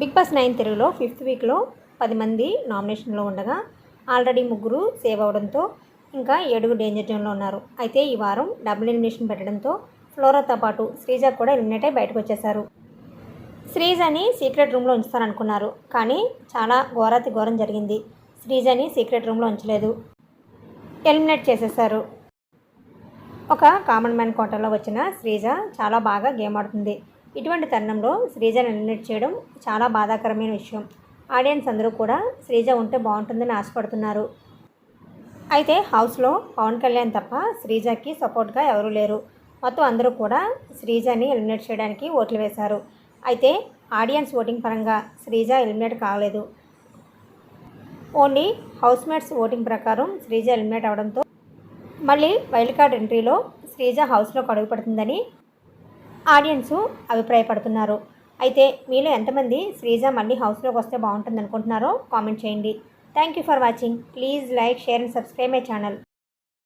Big Boss nine తెలుగులో fifth వీక్లో పది మంది నామినేషన్లో ఉండగా ఆల్రెడీ ముగ్గురు సేవ్ అవడంతో ఇంకా ఏడుగురు డేంజర్ జోన్లో ఉన్నారు. అయితే ఈ వారం డబుల్ ఎలిమినేషన్ పెట్టడంతో ఫ్లోరాతో పాటు శ్రీజ కూడా ఎలిమినేట్ అయి బయటకు వచ్చేశారు. శ్రీజని సీక్రెట్ రూమ్లో ఉంచుతారనుకున్నారు కానీ చాలా ఘోరాతి ఘోరం జరిగింది. శ్రీజని సీక్రెట్ రూమ్లో ఉంచలేదు. ఎలిమినేట్ చేసేశారు. ఒక కామన్ మ్యాన్ కోటలో వచ్చిన శ్రీజ చాలా బాగా గేమ్ ఆడుతుంది. ఇటువంటి తరుణంలో శ్రీజను ఎలిమినేట్ చేయడం చాలా బాధాకరమైన విషయం. ఆడియన్స్ అందరూ కూడా శ్రీజ ఉంటే బాగుంటుందని ఆశపడుతున్నారు. అయితే హౌస్లో పవన్ కళ్యాణ్ తప్ప శ్రీజకి సపోర్ట్గా ఎవరూ లేరు. మొత్తం అందరూ కూడా శ్రీజని ఎలిమినేట్ చేయడానికి ఓట్లు వేశారు. అయితే ఆడియన్స్ ఓటింగ్ పరంగా శ్రీజ ఎలిమినేట్ కాలేదు. ఓన్లీ హౌస్ మేట్స్ ఓటింగ్ ప్రకారం శ్రీజ ఎలిమినేట్ అవడంతో మళ్ళీ వైల్డ్ కార్డ్ ఎంట్రీలో శ్రీజ హౌస్లో కడుగుపడుతుందని ఆడియన్స్ అభిప్రాయపడుతున్నారు. అయితే మీలో ఎంతమంది శ్రీజ మళ్ళీ హౌస్లోకి వస్తే బాగుంటుంది అనుకుంటున్నారో కామెంట్ చేయండి. Thank you for watching. Please like share and subscribe my channel.